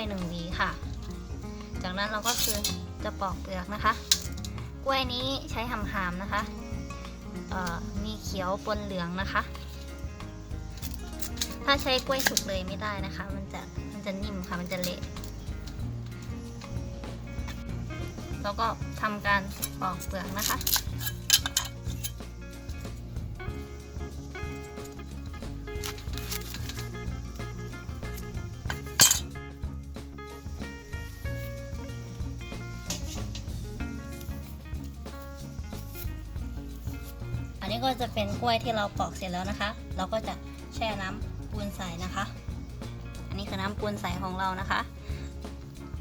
วยหนึ่งหวีค่ะ จากนั้นเราก็คือจะปอกเปลือกนะคะ กล้วยนี้ใช้หำๆนะคะมีเขียวปนเหลืองนะคะ ถ้าใช้กล้วยสุกเลยไม่ได้นะคะ มันจะมันจะนิ่มค่ะ มันจะเละแล้วก็ทำการปอกเปลือกนะคะ นี้ก็จะเป็นกล้วยที่เราปอกเสร็จแล้วนะคะ เราก็จะแช่น้ำปูนใสนะคะ อันนี้คือน้ำปูนใสของเรานะคะ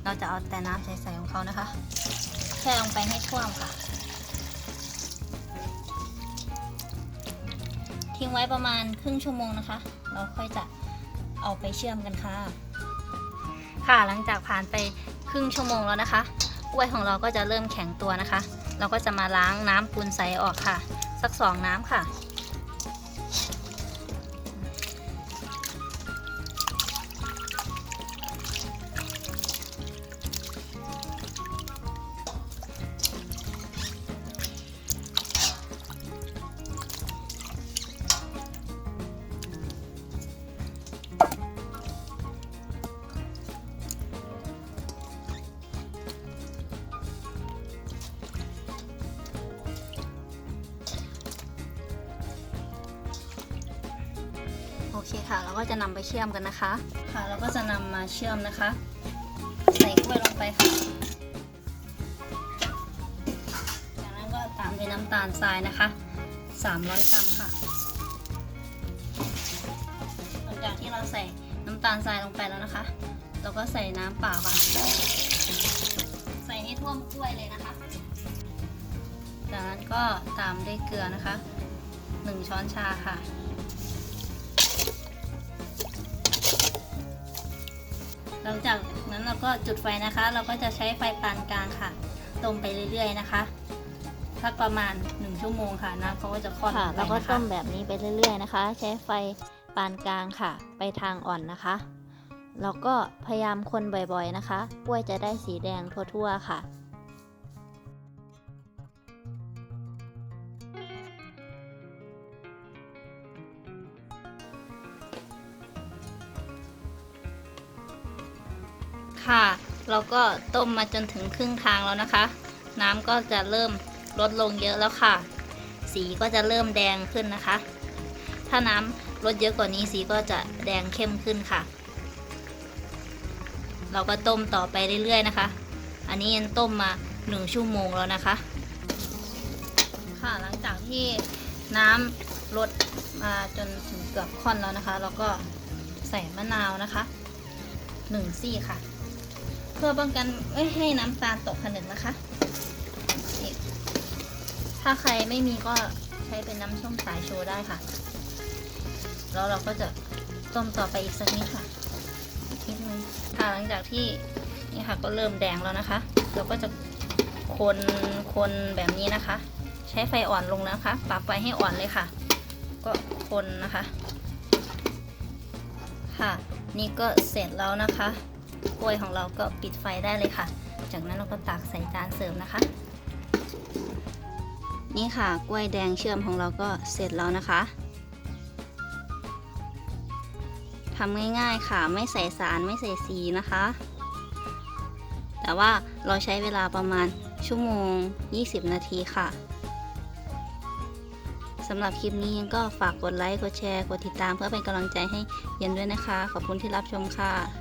เราจะเอาแต่น้ำใสๆของเขานะคะ แช่ลงไปให้ท่วมค่ะ ทิ้งไว้ประมาณครึ่งชั่วโมงนะคะ เราค่อยจะเอาไปเชื่อมกันค่ะ ค่ะหลังจากผ่านไปครึ่งชั่วโมงแล้วนะคะกล้วยของเราก็จะเริ่มแข็งตัวนะคะ เราก็จะมาล้างน้ำปูนใสออกค่ะ สักสองน้ำค่ะ อเคค่ะ เราก็จะนำไปเชื่อมกันนะคะ ค่ะ เราก็จะนำมาเชื่อมนะคะ ใส่กล้วยลงไปค่ะ จากนั้นก็ตามด้วยน้ำตาลทรายนะคะ 300 กรัมค่ะ หลังจากที่เราใส่น้ำตาลทรายลงไปแล้วนะคะ เราก็ใส่น้ำเปล่าค่ะ ใส่ให้ท่วมกล้วยเลยนะคะ จากนั้นก็ตามด้วยเกลือนะคะ 1 ช้อนชาค่ะ ลังจากนั้นเราก็จุดไฟนะคะ เราก็จะใช้ไฟปานกลางค่ะ ต้มไปเรื่อยๆนะคะสักประมาณ 1 ชั่วโมงค่ะน้ำเขาก็จะคลอดค่ะออไปแล้วก็นะคะต้มแบบนี้ไปเรื่อย ๆนะคะ ใช้ไฟปานกลางค่ะ ไปทางอ่อนนะคะแล้วก็พยายามคนบ่อยๆนะคะกล้วยจะได้สีแดงทั่วๆค่ะ ค่ะ เราก็ต้มมาจนถึงครึ่งทางแล้วนะคะ น้ำก็จะเริ่มลดลงเยอะแล้วค่ะ สีก็จะเริ่มแดงขึ้นนะคะ ถ้าน้ำลดเยอะกว่านี้สีก็จะแดงเข้มขึ้นค่ะ เราก็ต้มต่อไปเรื่อยๆนะคะ อันนี้ยังต้มมาหนึ่งชั่วโมงแล้วนะคะ ค่ะหลังจากที่น้ำลดมาจนถึงเกือบค่อนแล้วนะคะ เราก็ใส่มะนาวนะคะหนึ่งซี่ค่ะ พื่อป้องกันไม่ให้น้ำตาลตกผนึกนะคะถ้าใครไม่มีก็ใช้เป็นน้ำส้มสายชูได้ค่ะ แล้วเราก็จะต้มต่อไปอีกสักนิดค่ะนิดนึงค่ะหลังจากที่นี่ค่ะก็เริ่มแดงแล้วนะคะ เราก็จะคนคนแบบนี้นะคะ ใช้ไฟอ่อนลงนะคะปรับไฟให้อ่อนเลยค่ะ ก็คนนะคะ ค่ะ นี่ก็เสร็จแล้วนะคะ กล้วยของเราก็ปิดไฟได้เลยค่ะ จากนั้นเราก็ตักใส่จานเสร์ฟนะคะ นี่ค่ะกล้วยแดงเชื่อมของเราก็เสร็จแล้วนะคะทำง่ายๆค่ะไม่ใส่สารไม่ใส่สีนะคะ แต่ว่าเราใช้เวลาประมาณชั่วโมง 20 นาทีค่ะสำหรับคลิปนี้ก็ฝากกดไลค์ กดแชร์ กดติดตามเพื่อเป็นกำลังใจให้เย็นด้วยนะคะ ขอบคุณที่รับชมค่ะ